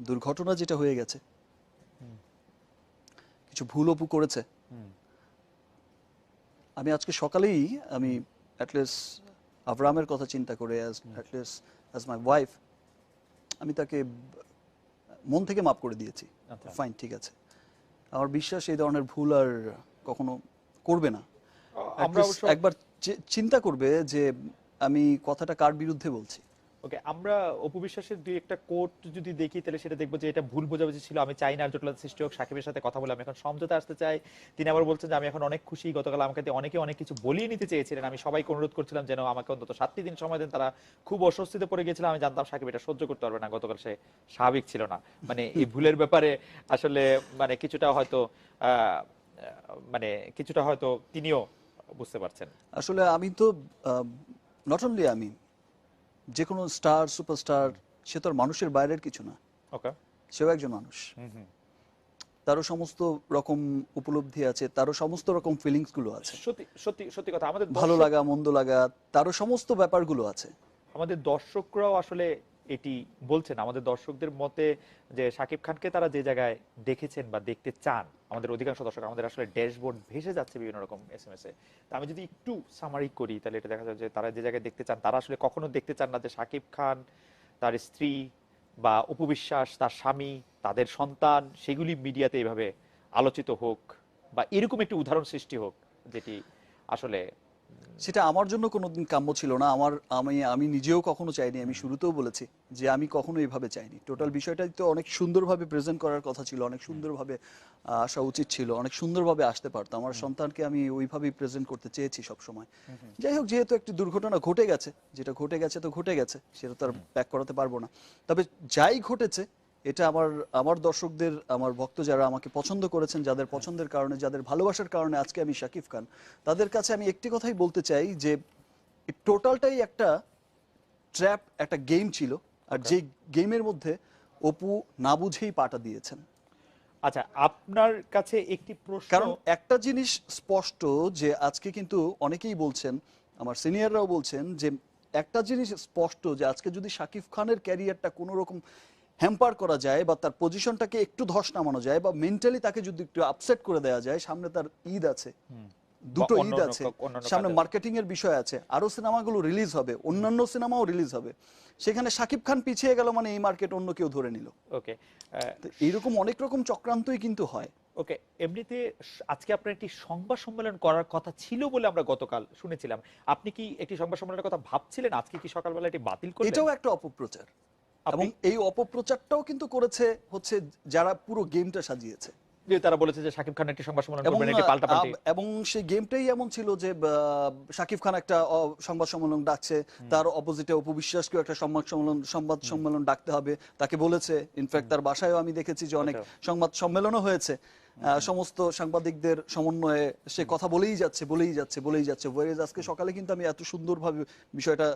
দুর্ঘটনা যেটা হয়ে গেছে। কিছু ভুল অপু করেছে। আমি আজকে সকালেই আমি অ্যাটলিস্ট আবরামের কথা চিন্তা করে as at least as my wife আমি তাকে মন থেকে মাফ করে দিয়েছি। আচ্ছা। ফাইন ঠিক আছে। আমার বিশ্বাস এই ধরনের ভুল আর কখনো করবে না। একবার চিন্তা করবে যে আমি কথাটা কার বিরুদ্ধে বলছি। ওকে আমরা অপবিশ্বাসের দুই একটা কোট যদি দেখি, তাহলে সেটা দেখব যে এটা ভুল বোঝাবুঝি ছিল। আমি চাই না জটিলতা সৃষ্টি হোক, সাকিবের সাথে কথা বলে আমি এখন সমঝোতা আসতে চাই। তিনি আবার বলছেন যে, আমি এখন অনেক খুশি। গতকাল আমাকে অনেকে অনেক কিছু বলিয়ে নিতে চেয়েছিলেন। আমি সবাইকে অনুরোধ করছিলাম যেন আমাকে অন্তত সাতটি দিন সময় দেন। তারা খুব অস্বস্তিতে পড়ে গেছিল আমি জানতাম সাকিব এটা সহ্য করতে পারবে না। গতকাল সে স্বাভাবিক ছিল না। মানে এই ভুলের ব্যাপারে আসলে মানে কিছুটা হয়তো মানে কিছুটা হয়তো তিনিও বুঝতে পারছেন। আসলে আমি তো নট অনলি আমি যে কোনো স্টার সুপারস্টার সে তো আর মানুষের বাইরের কিছু না। ওকে। সেও একজন মানুষ। তারও সমস্ত রকম উপলব্ধি আছে তারও সমস্ত রকম ফিলিংসগুলো আছে। সত্যি সত্যি সত্যি কথা। আমাদের ভালো লাগা মন্দ লাগা তারও সমস্ত ব্যাপারগুলো আছে। আমাদের দর্শকরাও আসলে এটি বলছেন। আমাদের দর্শকদের মতে যে শাকিব খানকে তারা যে জায়গায় দেখেছেন বা দেখতে চান, আমাদের অধিকাংশ দর্শক আমাদের আসলে ড্যাশবোর্ড ভেসে যাচ্ছে বিভিন্ন রকম এস এম এস এ। তা আমি যদি একটু সামারি করি, তাহলে এটা দেখা যায় যে তারা যে জায়গায় দেখতে চান, তারা আসলে কখনো দেখতে চান না যে শাকিব খান, তার স্ত্রী বা উপবিশ্বাস তার স্বামী, তাদের সন্তান, সেগুলি মিডিয়াতে এইভাবে আলোচিত হোক বা এরকম একটি উদাহরণ সৃষ্টি হোক, যেটি আসলে সেটা আমার জন্য কোনোদিন কাম্য ছিল না। আমার আমি আমি নিজেও কখনো চাইনি আমি শুরুতেও বলেছি যে আমি কখনো এইভাবে চাইনি। টোটাল বিষয়টা তো অনেক সুন্দরভাবে প্রেজেন্ট করার কথা ছিল অনেক সুন্দরভাবে আসা উচিত ছিল অনেক সুন্দরভাবে আসতে পারতো। আমার সন্তানকে আমি ওইভাবেই প্রেজেন্ট করতে চেয়েছি সব সময় যাই হোক যেহেতু একটি দুর্ঘটনা ঘটে গেছে যেটা ঘটে গেছে তো ঘটে গেছে সেটা তো আর ব্যাক করাতে পারব না। তবে যাই ঘটেছে এটা আমার আমার দর্শকদের আমার ভক্ত যারা আমাকে পছন্দ করেছেন যাদের পছন্দের কারণে যাদের ভালোবাসার কারণে আজকে আমি শাকিব খান তাদের কাছে আমি একটি কথাই বলতে চাই যে টোটালটাই একটা ট্র্যাপ একটা গেম ছিল। আর যে গেমের মধ্যে অপু না বুঝেই পাটা দিয়েছেন। আচ্ছা আপনার কাছে একটি প্রশ্ন কারণ একটা জিনিস স্পষ্ট যে আজকে কিন্তু অনেকেই বলছেন আমার সিনিয়ররাও বলছেন যে একটা জিনিস স্পষ্ট যে আজকে যদি শাকিব খানের ক্যারিয়ারটা কোনো রকম হ্যাম্পার করা যায় বা তার পজিশনটাকে একটু ধস নামানো যায় বা মেন্টালি তাকে যদি একটু আপসেট করে দেওয়া যায় সামনে তার ঈদ আছে দুটো ঈদ আছে সামনে মার্কেটিং এর বিষয় আছে আরও সিনেমাগুলো রিলিজ হবে অন্যান্য সিনেমাও রিলিজ হবে। সেখানে শাকিব খান পিছিয়ে গেল মানে এই মার্কেট অন্য কেউ ধরে নিল। ওকে তো এইরকম অনেক রকম চক্রান্তই কিন্তু হয়। ওকে এমনিতে আজকে আপনার একটি সংবাদ সম্মেলন করার কথা ছিল বলে আমরা গতকাল শুনেছিলাম। আপনি কি একটি সংবাদ সম্মেলনের কথা ভাবছিলেন? আজকে কি সকালবেলা এটি বাতিল করলেন? এটাও একটা অপপ্রচার। এবং এই অপপ্রচারটাও কিন্তু করেছে হচ্ছে যারা পুরো গেমটা সাজিয়েছে। তারা বলেছে যে শাকিব খান একটি সংবাদ সম্মেলন করবেন এটি পাল্টাপাল্টি। এবং সেই গেমটাই এমন ছিল যে শাকিব খান একটা সংবাদ সম্মেলন ডাকছে তার অপোজিটে উপবিশ্বাসকেও একটা সংবাদ সম্মেলন সংবাদ সম্মেলন ডাকতে হবে তাকে বলেছে। ইনফ্যাক্ট তার বাসায়ও আমি দেখেছি যে অনেক আচ্ছা। সংবাদ সম্মেলনও হয়েছে। আহ, সমস্ত সাংবাদিকদের সমন্বয়ে সে কথা বলেই যাচ্ছে বলেই যাচ্ছে বলেই যাচ্ছে। ওয়ারেজ আজকে সকালে কিন্তু আমি এত সুন্দরভাবে বিষয়টা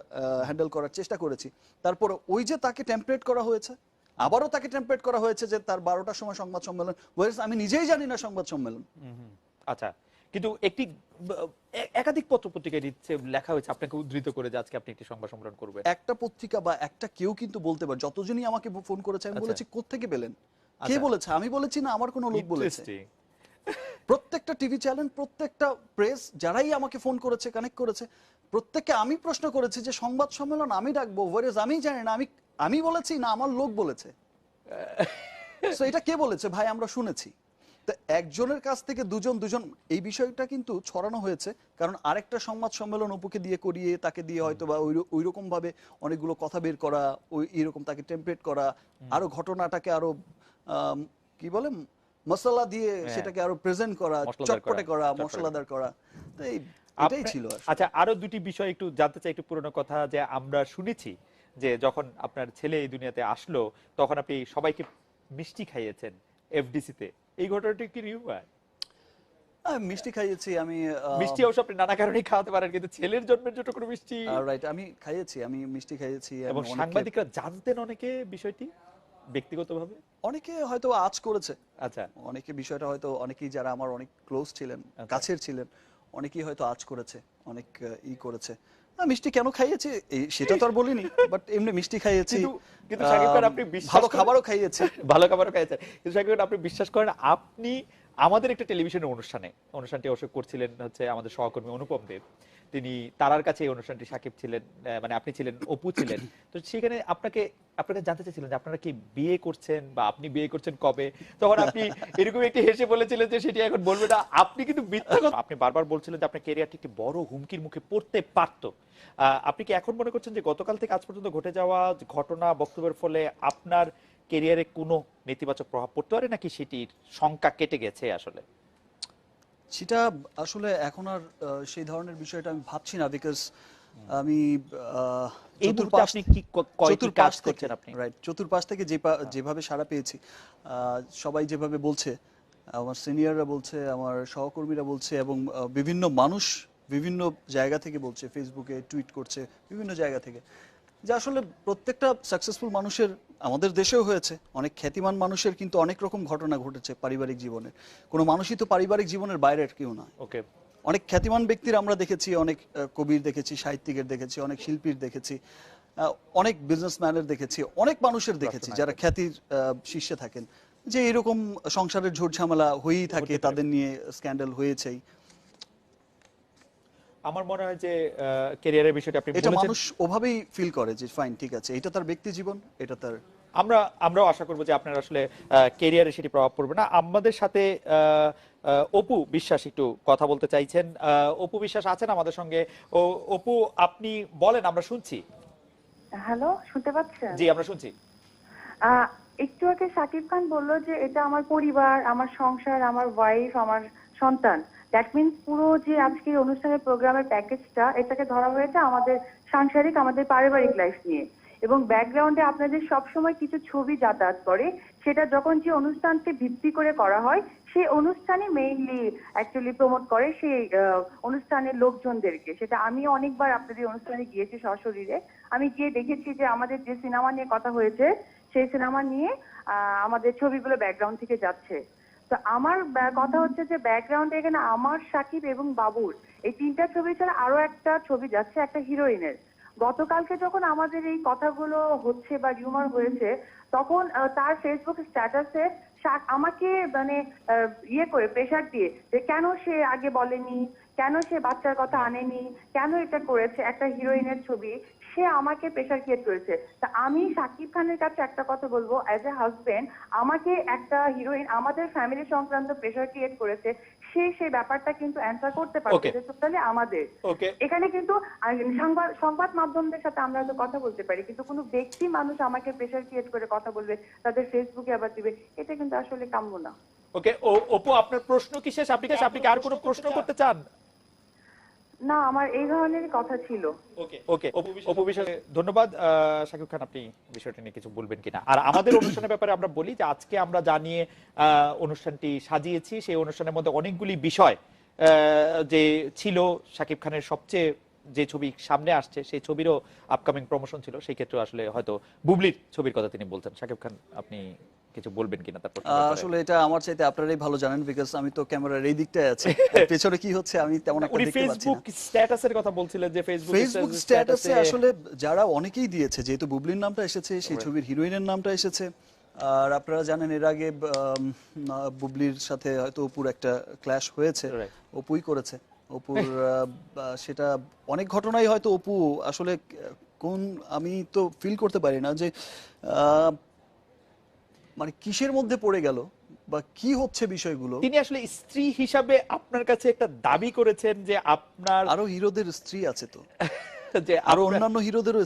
হ্যান্ডেল করার চেষ্টা করেছি। তারপর ওই যে তাকে টেম্পলেট করা হয়েছে আবারও তাকে টেম্পলেট করা হয়েছে যে তার বারোটার সময় সংবাদ সম্মেলন। আমি নিজেই জানি না সংবাদ সম্মেলন। আচ্ছা কিন্তু একটি একাধিক পত্র পত্রিকায় লেখা হয়েছে আপনাকে উদ্ধৃত করে যে আজকে আপনি একটি সংবাদ সম্মেলন করবেন। একটা পত্রিকা বা একটা কেউ কিন্তু বলতে পারে। যতজনই আমাকে ফোন করেছে আমি আচ্ছা। বলেছি কোত্থেকে পেলেন? কে আচ্ছা। বলেছে? আমি বলেছি না আমার কোনো লোক বলেছে। প্রত্যেকটা টিভি চ্যানেল প্রত্যেকটা প্রেস যারাই আমাকে ফোন করেছে কানেক্ট করেছে প্রত্যেককে আমি প্রশ্ন করেছি যে সংবাদ সম্মেলন আমি ডাকবো? ওয়ারেজ আমি জানি না আমি আমি বলেছি না আমার লোক বলেছে? এটা কে বলেছে? ভাই আমরা শুনেছি। একজনের কাছ থেকে দুজন দুজন এই বিষয়টা কিন্তু ছড়ানো হয়েছে কারণ আরেকটা সংবাদ সম্মেলন অপুকে দিয়ে করিয়ে তাকে দিয়ে হয়তো বা ওই রকম ভাবে অনেকগুলো কথা বের করা ওই এরকম তাকে টেমপ্লেট করা আরও ঘটনাটাকে আরও কি বলে মশলা দিয়ে হ্যাঁ। সেটাকে আরও প্রেজেন্ট করা চটপটে করা, করা মশলাদার করা। তো এই এটাই ছিল আচ্ছা আরও দুটি বিষয় একটু জানতে চাই একটু পুরনো কথা যে আমরা শুনেছি যে যখন আপনার ছেলে এই দুনিয়াতে আসলো তখন আপনি সবাইকে মিষ্টি খাইয়েছেন এফডিসি তে এই ঘটনাটি কি রিউমার আমি মিষ্টি খাইয়েছি আমি মিষ্টি অবশ্য আপনি নানা কারণেই খাওয়াতে পারেন কিন্তু ছেলের জন্মের জন্য কোনো মিষ্টি? রাইট আমি খাইয়েছি আমি মিষ্টি খাইয়েছি এবং সাংবাদিকরা জানতেন অনেকে বিষয়টি ব্যক্তিগতভাবে? অনেকে হয়তো আজ করেছে। আচ্ছা। অনেকে বিষয়টা হয়তো অনেকেই যারা আমার অনেক ক্লোজ ছিলেন আচ্ছা। কাছের ছিলেন অনেকেই হয়তো আজ করেছে অনেক ই করেছে। হ্যাঁ, মিষ্টি কেন খাইয়েছি? সেটা তো আর বলিনি বাট এমনি মিষ্টি খাইয়েছি। কিন্তু- সাকিব খান, আপনি ভালো খাবারও খাইয়েছে। ভালো খাবারও খাইয়েছেন। কিন্তু সাকিব খান, আপনি বিশ্বাস করেন আপনি আমাদের একটা টেলিভিশনের অনুষ্ঠানে, অনুষ্ঠানটি অবশ্য করছিলেন হচ্ছে আমাদের সহকর্মী অনুপম দেব। তিনি তারার কাছে এই অনুষ্ঠানটি সাকিব ছিলেন মানে আপনি ছিলেন, অপু ছিলেন। তো সেখানে আপনাকে আপনাকে জানতে চাইছিলেন যে আপনারা কি বিয়ে করছেন বা আপনি বিয়ে করছেন কবে? তখন আপনি এরকম একটি হেসে বলেছিলেন যে সেটি এখন বলবে না। আপনি কিন্তু মিথ্যা আপনি বারবার বলছিলেন যে আপনার ক্যারিয়ারটি একটি বড় হুমকির মুখে পড়তে পারতো। আপনি কি এখন মনে করছেন যে গতকাল থেকে আজ পর্যন্ত ঘটে যাওয়া ঘটনা, বক্তব্যের ফলে আপনার ক্যারিয়ারে কোনো নেতিবাচক প্রভাব পড়তে পারে নাকি সেটির সংখ্যা কেটে গেছে আসলে? সেটা আসলে এখন আর সেই ধরনের বিষয়টা আমি ভাবছি না বিকজ আমি এই চতুর্পাশ- আপনি কি কয়টি কাজ করছেন থেকে- আপনি? right, চতুর্পাশ থেকে যে যেভাবে সাড়া পেয়েছি সবাই যেভাবে বলছে আমার সিনিয়ররা বলছে আমার সহকর্মীরা বলছে এবং বিভিন্ন মানুষ বিভিন্ন জায়গা থেকে বলছে ফেসবুকে টুইট করছে বিভিন্ন জায়গা থেকে। যে আসলে প্রত্যেকটা সাকসেসফুল মানুষের আমাদের দেশেও হয়েছে। অনেক খ্যাতিমান মানুষের কিন্তু অনেক রকম ঘটনা ঘটেছে পারিবারিক জীবনে কোনো মানুষই তো পারিবারিক জীবনের বাইরের কেউ না ওকে। অনেক খ্যাতিমান ব্যক্তির আমরা দেখেছি অনেক কবির দেখেছি সাহিত্যিকের দেখেছি অনেক শিল্পীর দেখেছি আহ, অনেক বিজনেসম্যানের দেখেছি অনেক মানুষের দেখেছি যারা খ্যাতির শীর্ষে থাকেন। যে এরকম সংসারের ঝোট ঝামেলা হয়েই থাকে তাদের নিয়ে স্ক্যান্ডাল হয়েছেই। আমার মনে হয় যে ক্যারিয়ারের বিষয়টা আপনি এটা বলেছেন। মানুষ ওভাবেই ফিল করে যে ফাইন ঠিক আছে এটা তার ব্যক্তি জীবন এটা তার আমরা আমরাও আশা করব যে আপনার আসলে ক্যারিয়ারে সেটি প্রভাব পড়বে না। আমাদের সাথে অপু বিশ্বাস একটু কথা বলতে চাইছেন। আহ, অপু বিশ্বাস আছেন আমাদের সঙ্গে। ও অপু আপনি বলেন আমরা শুনছি। হ্যালো শুনতে পাচ্ছেন? জি আমরা শুনছি। আহ, একটু আগে সাকিব খান বলল যে এটা আমার পরিবার আমার সংসার আমার ওয়াইফ আমার সন্তান। দ্যাট মিনস পুরো যে আজকে অনুষ্ঠানের প্রোগ্রামের প্যাকেজটা এটাকে ধরা হয়েছে আমাদের সাংসারিক, আমাদের পারিবারিক লাইফ নিয়ে। এবং ব্যাকগ্রাউন্ডে আপনাদের সবসময় কিছু ছবি যাতায়াত করে, সেটা যখন যে অনুষ্ঠানকে ভিত্তি করে করা হয়, সেই অনুষ্ঠানে মেইনলি অ্যাকচুয়ালি প্রমোট করে সেই অনুষ্ঠানের লোকজনদেরকে। সেটা আমি অনেকবার আপনাদের অনুষ্ঠানে গিয়েছি সশরীরে। আমি গিয়ে দেখেছি যে আমাদের যে সিনেমা নিয়ে কথা হয়েছে, সেই সিনেমা নিয়ে আমাদের ছবিগুলো ব্যাকগ্রাউন্ড থেকে যাচ্ছে। তো আমার কথা হচ্ছে যে ব্যাকগ্রাউন্ডে এখানে আমার, সাকিব এবং বাবুর এই তিনটা ছবি ছাড়া আরও একটা ছবি যাচ্ছে, একটা হিরোইনের গতকালকে যখন আমাদের এই কথাগুলো হচ্ছে বা রিউমার হয়েছে, তখন তার ফেসবুক স্ট্যাটাসে আমাকে মানে ইয়ে করে প্রেশার দিয়ে যে কেন সে আগে বলেনি? কেন সে বাচ্চার কথা আনেনি? কেন এটা করেছে? একটা হিরোইনের ছবি। সে আমাকে প্রেশার ক্রিয়েট করেছে। তা আমি সাকিব খানের কাছে একটা কথা বলব অ্যাজ এ হাজবেন্ড আমাকে একটা হিরোইন আমাদের ফ্যামিলি সংক্রান্ত প্রেশার ক্রিয়েট করেছে সে সেই ব্যাপারটা কিন্তু অ্যান্সার করতে পারছে যে টোটালি আমাদের। এখানে কিন্তু সংবাদ সংবাদ মাধ্যমদের সাথে আমরা হয়তো কথা বলতে পারি কিন্তু কোনো ব্যক্তি মানুষ আমাকে প্রেশার ক্রিয়েট করে কথা বলবে তাদের ফেসবুকে আবার দিবে এটা কিন্তু আসলে কাম্য না। ওকে ও অপু আপনার প্রশ্ন কি শেষ? আপনি আপনি কি আর কোনো প্রশ্ন করতে চান? না আমার এই ধরনের কথা ছিল। ওকে ওকে অপু বিষয় ধন্যবাদ। শাকিব খান আপনি বিষয়টা নিয়ে কিছু বলবেন কিনা? আর আমাদের অনুষ্ঠানের ব্যাপারে আমরা বলি যে আজকে আমরা জানিয়ে আহ, অনুষ্ঠানটি সাজিয়েছি সেই অনুষ্ঠানের মধ্যে অনেকগুলি বিষয় আহ, যে ছিল শাকিব খানের সবচেয়ে যে ছবি সামনে আসছে সেই ছবিরও আপকামিং প্রমোশন ছিল। সেই ক্ষেত্রে আসলে হয়তো বুবলির ছবির কথা তিনি বলছেন। শাকিব খান আপনি কিছু বলবেন কিনা তারপর আসলে এটা আমার চাইতে আপনারাই ভালো জানেন বিকজ আমি তো ক্যামেরার এই দিকটায় আছি। পেছনে কি হচ্ছে আমি তেমন একটা দেখতে পাচ্ছি না। ফেসবুক স্ট্যাটাসের কথা বলছিলেন যে ফেসবুক ফেসবুক স্ট্যাটাসে আসলে যারা অনেকেই দিয়েছে যেহেতু বুবলির নামটা এসেছে সেই ছবির হিরোইনের নামটা এসেছে। আর আপনারা জানেন এর আগে আহ, বুবলির সাথে হয়তো অপুর একটা ক্ল্যাশ হয়েছে. অপুই করেছে। অপুর আহ, সেটা অনেক ঘটনাই হয়তো অপু আসলে কোন আমি তো ফিল করতে পারি না যে আহ, মানে কিসের মধ্যে পড়ে গেল বা কি হচ্ছে বিষয়গুলো? তিনি আসলে স্ত্রী হিসাবে আপনার কাছে একটা দাবি করেছেন যে আপনার আরও হিরোদের স্ত্রী আছে তো। যে আরও অন্যান্য হিরোদেরও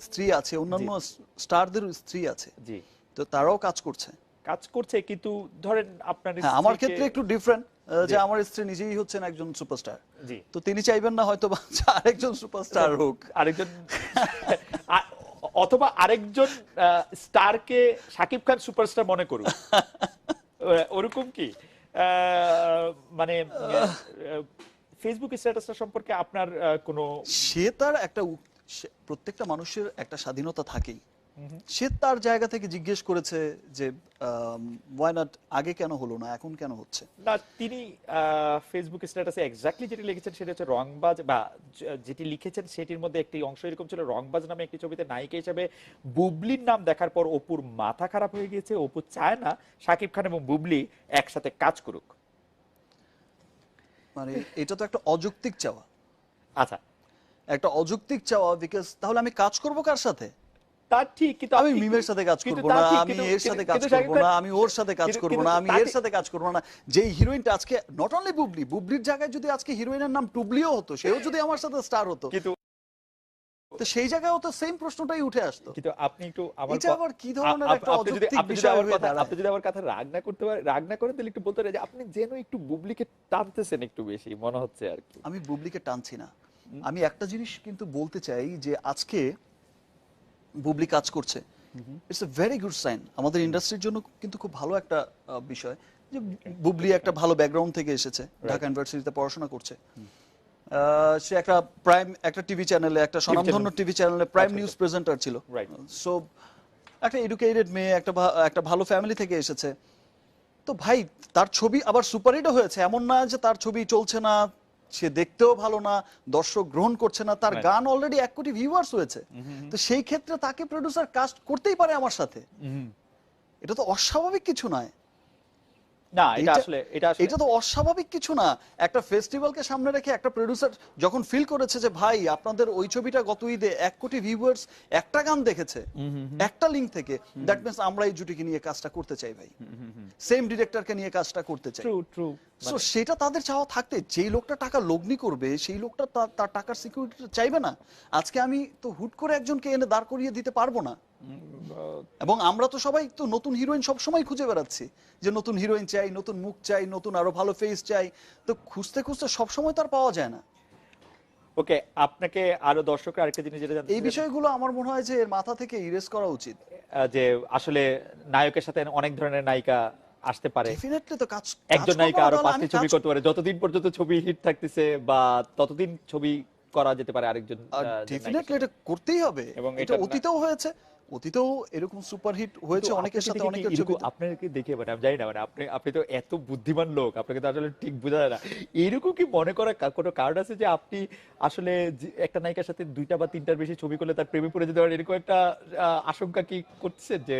স্ত্রী- আছে অন্যান্য স্টারদেরও স্ত্রী আছে। জি। তো তারাও কাজ করছে। কাজ করছে কিন্তু ধরেন আপনার হ্যাঁ আমার ক্ষেত্রে একটু ডিফারেন্ট যে আমার স্ত্রী নিজেই হচ্ছেন একজন সুপারস্টার জি। তো তিনি চাইবেন না হয়তো আরেকজন সুপারস্টার হোক। আরেকজন অথবা আরেকজন স্টারকে সাকিব খান সুপারস্টার মনে করুন ওরকম কি? আহ, মানে ফেসবুক স্ট্যাটাসটা সম্পর্কে আপনার কোনো সে তার একটা প্রত্যেকটা মানুষের একটা স্বাধীনতা থাকেই। সে তার জায়গা থেকে জিজ্ঞেস করেছে যে ওয়াই নট আগে কেন হলো না এখন কেন হচ্ছে? না তিনি ফেসবুক স্ট্যাটাসে এক্স্যাক্টলি যেটি লিখেছেন সেটা হচ্ছে রংবাজ বা যেটি লিখেছেন সেটির মধ্যে একটি অংশ এরকম ছিল রংবাজ নামে একটি ছবিতে নায়িকা হিসেবে বুবলির নাম দেখার পর অপুর মাথা খারাপ হয়ে গিয়েছে অপু চায় না শাকিব খান এবং বুবলি একসাথে কাজ করুক। মানে এটা তো একটা অযৌক্তিক চাওয়া। আচ্ছা। একটা অযৌক্তিক চাওয়া বিকজ তাহলে আমি কাজ করব কার সাথে? তা ঠিক কিন্তু আমি মিমের সাথে কাজ করব না আমি এর সাথে কাজ করব না আমি ওর সাথে কাজ করব না আমি এর সাথে কাজ করব না। যেই হিরোইনটা আজকে নট অনলি বুবলি বুবলির জায়গায় যদি আজকে হিরোইনের নাম টুবলিও হতো সেও যদি আমার সাথে স্টার হতো কিন্তু তো সেই জায়গায়ও তো সেম প্রশ্নটাই উঠে আসতো। কিন্তু আপনি একটু আমার এটা আবার কি ধরনের একটা অযৌক্তিক আপনি যদি বিষয় আমার হয়ে কথা আপনি যদি আমার কথা রাগ না করতে পারেন রাগ না করেন তাহলে একটু বলতে যে আপনি যেন একটু বুবলিকে টানতেছেন একটু বেশি মনে হচ্ছে আর কি। আমি বুবলিকে টানছি না। আমি একটা জিনিস কিন্তু বলতে চাই যে আজকে বুবলি কাজ করছে। It's a very good sign আমাদের ইন্ডাস্ট্রির জন্য কিন্তু খুব ভালো একটা বিষয় যে বুবলি একটা ভালো ব্যাকগ্রাউন্ড থেকে এসেছে। ঢাকা ইউনিভার্সিটিতে পড়াশোনা করছে। সে একটা প্রাইম একটা টিভি চ্যানেলে একটা স্বনামধন্য টিভি চ্যানেলে প্রাইম নিউজ প্রেজেন্টার ছিল। সো একটা এডুকেটেড মেয়ে একটা একটা ভালো ফ্যামিলি থেকে এসেছে। তো ভাই তার ছবি আবার সুপারহিটও হয়েছে। এমন না যে তার ছবি চলছে না। সে দেখতেও ভালো না দর্শক গ্রহণ করছে না তার গান অলরেডি এক কোটি ভিউয়ার্স হয়েছে। তো সেই ক্ষেত্রে তাকে প্রডিউসার কাস্ট করতেই পারে আমার সাথে। এটা তো অস্বাভাবিক কিছু নয়। না এটা এটা- আসলে এটা আসলে এটা তো অস্বাভাবিক কিছু না। একটা ফেস্টিভ্যালকে সামনে রেখে একটা প্রডিউসার যখন ফিল করেছে যে ভাই আপনাদের ওই ছবিটা গত ঈদে এক কোটি ভিউয়ার্স একটা গান দেখেছে একটা লিঙ্ক থেকে দ্যাট মিনস আমরা এই জুটিকে নিয়ে কাজটা করতে চাই ভাই। সেম ডিরেক্টরকে নিয়ে কাজটা করতে চাই। ট্রু ট্রু সো সেটা তাদের চাওয়া থাকতে যেই লোকটা টাকা লগ্নি করবে সেই লোকটা তার- টাকার সিকিউরিটিটা চাইবে না। আজকে আমি তো হুট করে একজনকে এনে দাঁড় করিয়ে দিতে পারব না। এবং আমরা তো সবাই তো নতুন হিরোইন সব সময় খুঁজে বেড়াচ্ছি যে নতুন হিরোইন চাই নতুন মুখ চাই নতুন আরও ভালো ফেস চাই তো খুঁজতে খুঁজতে সব সময় তো আর পাওয়া যায় না। ওকে আপনাকে আরও দর্শকরা আরেকটা জিনিস যেটা জানতে এই বিষয়গুলো আমার মনে হয় যে এর মাথা থেকে ইরেজ করা উচিত। যে আসলে নায়কের সাথে অনেক ধরনের নায়িকা আসতে পারে। ডেফিনেটলি তো কাজ একজন নায়িকা আরও পাঁচটি ছবি করতে পারে। যতদিন পর্যন্ত ছবি হিট থাকতেছে বা ততদিন ছবি করা যেতে পারে আরেকজন ডেফিনেটলি এটা করতেই হবে। এবং এটা অতীতেও হয়েছে অতীতেও এরকম সুপারহিট হয়েছে অনেকের সাথে অনেকের ছবিতে আপনাকে দেখে মানে আমি জানি না মানে আপনি আপনি তো এত বুদ্ধিমান লোক আপনাকে তো আসলে ঠিক বোঝা যায় না। এরকম কি মনে করা কোনো কারণ আছে যে আপনি আসলে একটা নায়িকার সাথে দুইটা বা তিনটার বেশি ছবি করলে তার প্রেমে পড়ে যেতে পারে? এরকম একটা আশঙ্কা কি করছে যে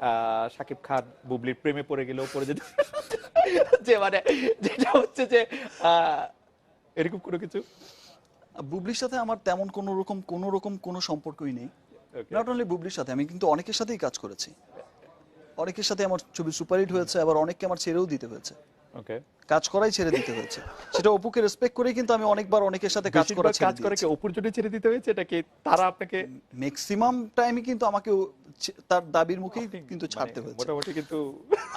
আহ, শাকিব খান বুবলির প্রেমে পড়ে গেলেও পড়ে যেতে যে মানে যেটা হচ্ছে যে আহ, এরকম কোনো কিছু? বুবলির সাথে আমার তেমন কোনো রকম কোনো রকম কোনো সম্পর্কই নেই। নট অনলি বুবলির সাথে আমি কিন্তু অনেকের সাথেই কাজ করেছি। অনেকের সাথে আমার ছবি সুপারহিট হয়েছে আবার অনেককে আমার ছেড়েও দিতে হয়েছে। কাজ করাই ছেড়ে দিতে হয়েছে। সেটা অপুকে রেসপেক্ট করেই কিন্তু আমি অনেকবার অনেকের সাথে কাজ করা কাজ করে কি অপুর জন্য ছেড়ে দিতে হয়েছে? এটা কি তারা আপনাকে ম্যাক্সিমাম টাইমে কিন্তু আমাকে তার দাবির মুখেই কিন্তু মানে ছাড়তে হয়েছে। মোটামুটি কিন্তু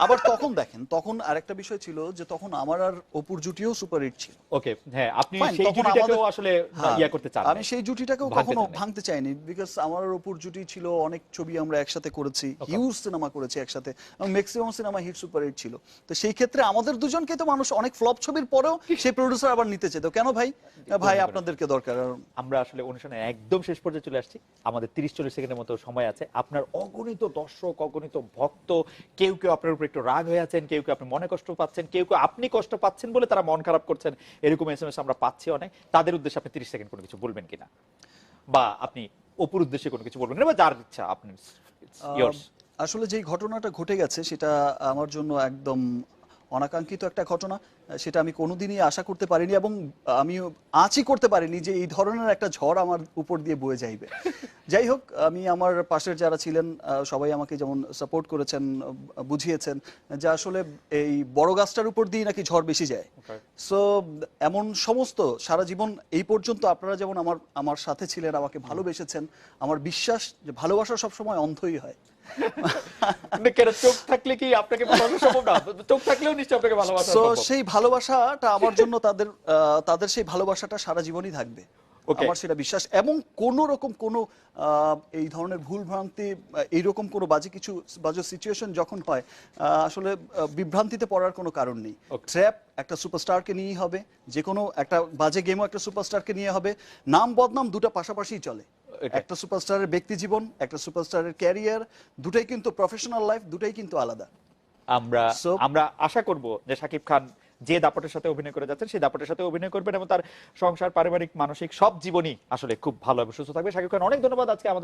আবার তখন দেখেন তখন আরেকটা বিষয় ছিল যে তখন আমার আর অপুর জুটিও সুপারহিট ছিল। ওকে হ্যাঁ আপনি সেই জুটিটাকেও আসলে হ্যাঁ, ইয়া করতে চান আমি সেই জুটিটাকেও কখনো ভাঙতে চাইনি বিকজ আমার আর অপুর জুটি ছিল অনেক ছবি আমরা একসাথে করেছি হিউজ সিনেমা করেছি একসাথে maximum cinema hit super hit ছিল। তো সেই ক্ষেত্রে আমাদের দুজনকে তো মানুষ অনেক ফ্লপ ছবির পরেও সেই প্রডিউসার আবার নিতে চেত কেন ভাই? ভাই আপনাদেরকে দরকার। আমরা আসলে অনুষ্ঠানে একদম শেষ পর্যায়ে চলে আসছি। আমাদের তিরিশ চল্লিশ সেকেন্ডের মতো সময় আছে। আপনার অগণিত দর্শক অগণিত ভক্ত কেউ কেউ আপনার উপর একটু রাগ হয়ে আছেন কেউ কেউ আপনি মনে কষ্ট পাচ্ছেন কেউ কেউ আপনি কষ্ট পাচ্ছেন বলে তারা মন খারাপ করছেন এরকম এস এম এস আমরা পাচ্ছি অনেক। তাদের উদ্দেশ্যে আপনি তিরিশ সেকেন্ড কোনো কিছু বলবেন কিনা? বা আপনি অপুর উদ্দেশ্যে কোনো কিছু বলবেন বা যার ইচ্ছা আপনি আসলে যেই ঘটনাটা ঘটে গেছে সেটা আমার জন্য একদম অনাকাঙ্ক্ষিত একটা ঘটনা। সেটা আমি কোনোদিনই আশা করতে পারিনি এবং আমি আঁচই করতে পারিনি যে এই ধরনের একটা ঝড় আমার উপর দিয়ে বয়ে যাইবে। যাই হোক আমি আমার পাশের যারা ছিলেন সবাই আমাকে যেমন সাপোর্ট করেছেন বুঝিয়েছেন যে আসলে এই বড় গাছটার উপর দিয়ে নাকি ঝড় বেশি যায়। সো এমন সমস্ত সারা জীবন এই পর্যন্ত আপনারা যেমন আমার আমার সাথে ছিলেন আমাকে ভালোবেসেছেন আমার বিশ্বাস যে ভালোবাসা সবসময় অন্ধই হয়। কেন চোখ থাকলে কি আপনাকে ভালোবাসা সম্ভব না? চোখ থাকলেও নিশ্চয়ই আপনাকে ভালোবাসা সেই ভালোবাসাটা আমার জন্য তাদের তাদের সেই ভালোবাসাটা সারা জীবনই থাকবে। আমার সেটা বিশ্বাস। এবং কোন রকম কোন এই ধরনের ভুল ভ্রান্তি এইরকম কোনো বাজে কিছু বাজে সিচুয়েশন যখন হয় আসলে বিভ্রান্তিতে পড়ার কোনো কারণ নেই। ট্র্যাপ একটা সুপারস্টারকে নিয়েই হবে যে কোনো একটা বাজে গেমও একটা সুপারস্টারকে নিয়ে হবে। নাম বদনাম দুটো পাশাপাশি চলে। একটা সুপারস্টারের ব্যক্তি জীবন একটা সুপারস্টারের ক্যারিয়ার দুটাই কিন্তু প্রফেশনাল লাইফ দুটাই কিন্তু আলাদা। আমরা আমরা আশা করব যে সাকিব খান যে দাপটের সাথে অভিনয় করে যাচ্ছেন, সেই দাপটের সাথে অভিনয় করবেন এবং তার সংসার, পারিবারিক, মানসিক সব জীবনই আসলে খুব ভালো এবং সুস্থ থাকবে। শাকিব খান, অনেক ধন্যবাদ আজকে আমাদের